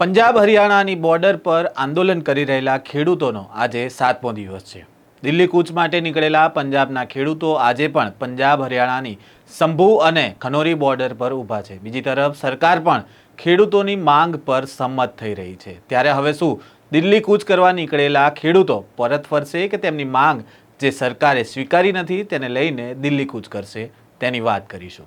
Punjab હરિયાણાની border પર આંદોલન કરી રહેલા ખેડૂતોનો આજે સાતમો દિવસ છે. દિલ્હી કૂચ માટે નીકળેલા પંજાબના ખેડૂતો આજે પણ પંજાબ હરિયાણાની સંભુ અને ખનોરી બોર્ડર પર ઊભા છે. બીજી તરફ સરકાર પણ ખેડૂતોની માંગ પર સંમત થઈ રહી છે. ત્યારે હવે શું દિલ્હી કૂચ કરવા નીકળેલા ખેડૂતો પરત ફરશે કે તેમની માંગ જે સરકારે સ્વીકારી નથી તેને લઈને દિલ્હી કૂચ કરશે? તેની વાત કરીશું.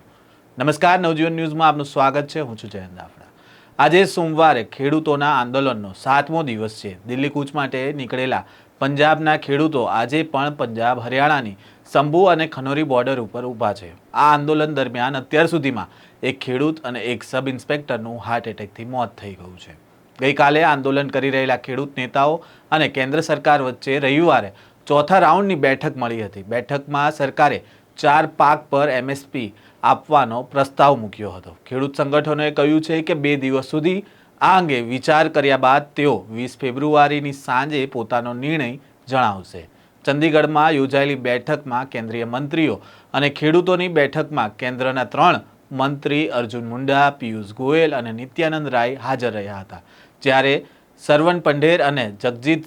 નમસ્કાર, નવજીવન ન્યૂઝમાં આપનું સ્વાગત છે. હું છું જયંત દાફડા. આજે સોમવારે ખેડૂતોના આંદોલનનો સાતમો દિવસ છે. દિલ્હી કૂચ માટે નીકળેલા પંજાબના ખેડૂતો આજે પણ પંજાબ, હરિયાણાની સંભુ અને ખનોરી બોર્ડર ઉપર ઊભા છે. આ આંદોલન દરમિયાન અત્યાર સુધીમાં એક ખેડૂત અને એક સબ ઇન્સ્પેક્ટરનું હાર્ટ એટેકથી મોત થઈ ગયું છે. ગઈકાલે આંદોલન કરી રહેલા ખેડૂત નેતાઓ અને કેન્દ્ર સરકાર વચ્ચે રવિવારે ચોથા રાઉન્ડની બેઠક મળી હતી. બેઠકમાં સરકારે ચાર પાક પર એમએસપી આપવાનો પ્રસ્તાવ મૂક્યો હતો. ખેડૂત સંગઠનોએ કહ્યું છે કે બે દિવસ સુધી આ અંગે વિચાર કર્યા બાદ તેઓ વીસ ફેબ્રુઆરીની સાંજે પોતાનો નિર્ણય જણાવશે. ચંદીગઢમાં યોજાયેલી બેઠકમાં કેન્દ્રીય મંત્રીઓ અને ખેડૂતોની બેઠકમાં કેન્દ્રના ત્રણ મંત્રી અર્જુન મુંડા, પિયુષ ગોયલ અને નિત્યાનંદ રાય હાજર રહ્યા હતા. જ્યારે સરવન પંઢેર અને જગજીત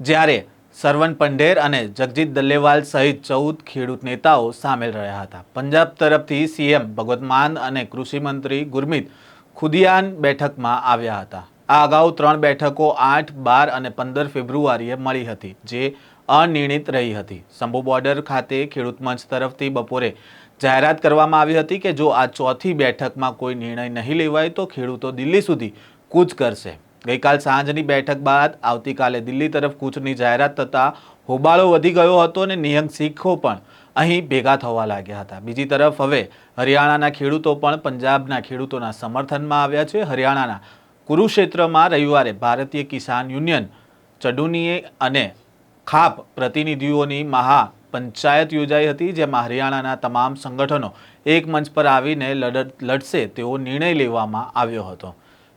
જ્યારે સરવન પંઢેર અને જગજીત દલ્લેવાલ સહિત ચૌદ ખેડૂત નેતાઓ સામેલ રહ્યા હતા. પંજાબ તરફથી સીએમ ભગવત માન અને કૃષિમંત્રી ગુરમીત ખુદિયાન બેઠકમાં આવ્યા હતા. આ અગાઉ ત્રણ બેઠકો આઠ, બાર અને પંદર ફેબ્રુઆરીએ મળી હતી, જે અનિર્ણિત રહી હતી. સંભુ બોર્ડર ખાતે ખેડૂત મંચ તરફથી બપોરે જાહેરાત કરવામાં આવી હતી કે જો આ ચોથી બેઠકમાં કોઈ નિર્ણય નહીં લેવાય તો ખેડૂતો દિલ્હી સુધી કૂચ કરશે. ગઈકાલ સાંજની બેઠક બાદ આવતીકાલે દિલ્હી તરફ કૂચની જાહેરાત થતાં હોબાળો વધી ગયો હતો અને નિહંગ શીખો પણ અહીં ભેગા થવા લાગ્યા હતા. બીજી તરફ હવે હરિયાણાના ખેડૂતો પણ પંજાબના ખેડૂતોના સમર્થનમાં આવ્યા છે. હરિયાણાના કુરુક્ષેત્રમાં રવિવારે ભારતીય કિસાન યુનિયન, ચડુનીએ અને ખાપ પ્રતિનિધિઓની મહા પંચાયત યોજાઈ હતી, જેમાં હરિયાણાના તમામ સંગઠનો એક મંચ પર આવીને લડત લડશે તેવો નિર્ણય લેવામાં આવ્યો હતો.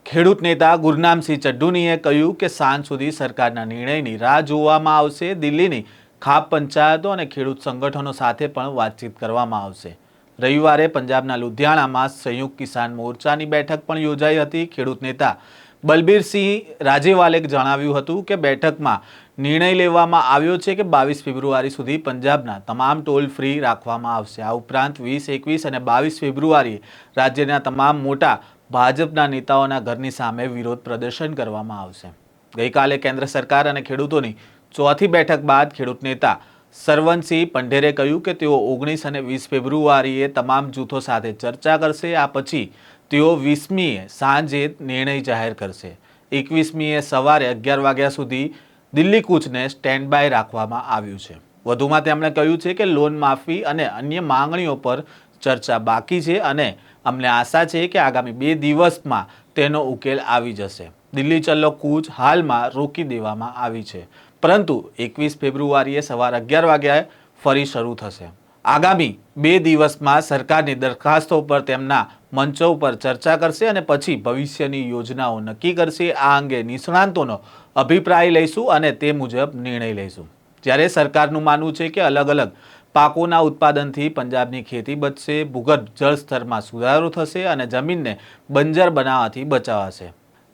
ખેડૂત નેતા ગુરનામસિંહ ચડ્ડુનીએ કહ્યું કે સાંજ સુધી સરકારના નિર્ણયની રાહ જોવામાં આવશે. દિલ્હીની ખાપ પંચાયતો અને ખેડૂત સંગઠનો સાથે પણ વાતચીત કરવામાં આવશે. રવિવારે પંજાબના લુધિયાણામાં સંયુક્ત કિસાન મોરચાની બેઠક પણ યોજાઈ હતી. ખેડૂત નેતા બલબીરસિંહ રાજેવાલે જણાવ્યું હતું કે બેઠકમાં નિર્ણય લેવામાં આવ્યો છે કે બાવીસ ફેબ્રુઆરી સુધી પંજાબના તમામ ટોલ ફ્રી રાખવામાં આવશે. આ ઉપરાંત વીસ, એકવીસ અને બાવીસ ફેબ્રુઆરીએ રાજ્યના તમામ મોટા ભાજપના નેતાઓના ઘરની સામે વિરોધ પ્રદર્શન કરવામાં આવશે. ગઈકાલે કેન્દ્ર સરકાર અને ખેડૂતોની ચોથી બેઠક બાદ ખેડૂત નેતા સરવનસિંહ પંઢેરે કહ્યું કે તેઓ ઓગણીસ અને વીસ ફેબ્રુઆરીએ તમામ જૂથો સાથે ચર્ચા કરશે, આ પછી તેઓ વીસમીએ સાંજે નિર્ણય જાહેર કરશે. એકવીસમીએ સવારે અગિયાર વાગ્યા સુધી દિલ્હી કૂચને સ્ટેન્ડ બાય રાખવામાં આવ્યું છે. વધુમાં તેમણે કહ્યું છે કે લોન માફી અને અન્ય માંગણીઓ પર ચર્ચા બાકી છે અને અમને આશા છે કે આગામી બે દિવસમાં તેનો ઉકેલ આવી જશે. દિલ્હી ચલ્લો કૂચ હાલમાં રોકી દેવામાં આવી છે. પરંતુ એકવીસ ફેબ્રુઆરીએ સવાર અગિયાર વાગ્યાએ ફરી શરૂ થશે. આગામી બે દિવસમાં સરકારની દરખાસ્તો પર તેમના મંચો પર ચર્ચા કરશે અને પછી ભવિષ્યની યોજનાઓ નક્કી કરશે. આ અંગે નિષ્ણાંતોનો અભિપ્રાય લઈશું અને તે મુજબ નિર્ણય લઈશું. જ્યારે સરકારનું માનવું છે કે અલગ અલગ પાકોના ઉત્પાદનથી પંજાબની ખેતી બચશે, ભૂગર્ભ જળસ્તરમાં સુધારો થશે અને જમીનને બંજર બનાવવાથી બચાવાશે.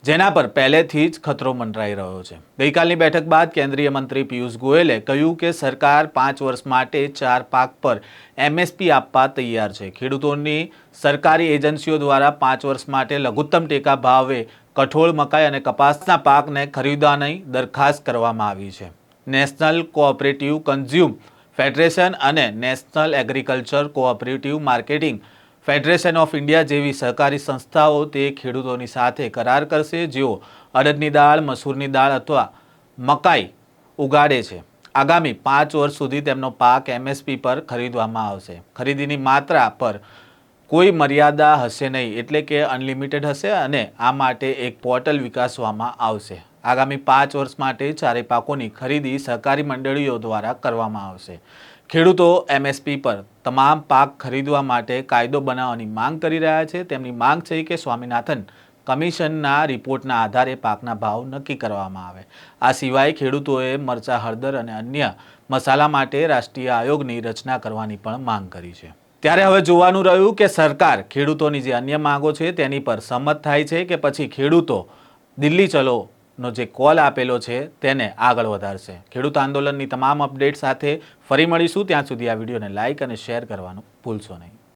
જેના પર પહેલેથી જ ખતરો મંડરાઈ રહ્યો છે. ગઈકાલની બેઠક બાદ કેન્દ્રીય મંત્રી પિયુષ ગોયલે કહ્યું કે સરકાર પાંચ વર્ષ માટે ચાર પાક પર એમએસપી આપવા તૈયાર છે. ખેડૂતોની સરકારી એજન્સીઓ દ્વારા પાંચ વર્ષ માટે લઘુત્તમ ટેકા ભાવે કઠોળ મકાઈ અને કપાસના પાકને ખરીદવાની દરખાસ્ત કરવામાં આવી છે. નેશનલ કોઓપરેટિવ કન્ઝ્યુમ ફેડરેશન અને national agriculture cooperative marketing federation of India જેવી સહકારી સંસ્થાઓ તે ખેડૂતોની સાથે કરાર કરશે, જેઓ અડદની દાળ, મસૂરની દાળ અથવા મકાઈ ઉગાડે છે. આગામી પાંચ વર્ષ સુધી તેમનો પાક એમએસપી પર ખરીદવામાં આવશે. ખરીદીની માત્રા પર કોઈ મર્યાદા હશે નહીં, એટલે કે અનલિમિટેડ હશે અને આ માટે એક પોર્ટલ વિકાસવામાં આવશે. આગામી પાંચ વર્ષ માટે ચારેય પાકોની ખરીદી સહકારી મંડળીઓ દ્વારા કરવામાં આવશે. ખેડૂતો એમએસપી પર તમામ પાક ખરીદવા માટે કાયદો બનાવવાની માંગ કરી રહ્યા છે. તેમની માંગ છે કે સ્વામિનાથન કમિશનના રિપોર્ટના આધારે પાકના ભાવ નક્કી કરવામાં આવે. આ સિવાય ખેડૂતોએ મરચા, હળદર અને અન્ય મસાલા માટે રાષ્ટ્રીય આયોગની રચના કરવાની પણ માંગ કરી છે. ત્યારે હવે જોવાનું રહ્યું કે સરકાર ખેડૂતોની જે અન્ય માંગો છે તેની પર સંમત થાય છે કે પછી ખેડૂતો દિલ્હી ચલોનો જે કોલ આપેલો છે તેને આગળ વધારશે. ખેડૂત આંદોલનની તમામ અપડેટ સાથે ફરી મળીશું. ત્યાં સુધી આ વિડીયોને લાઇક અને શેર કરવાનું ભૂલશો નહીં.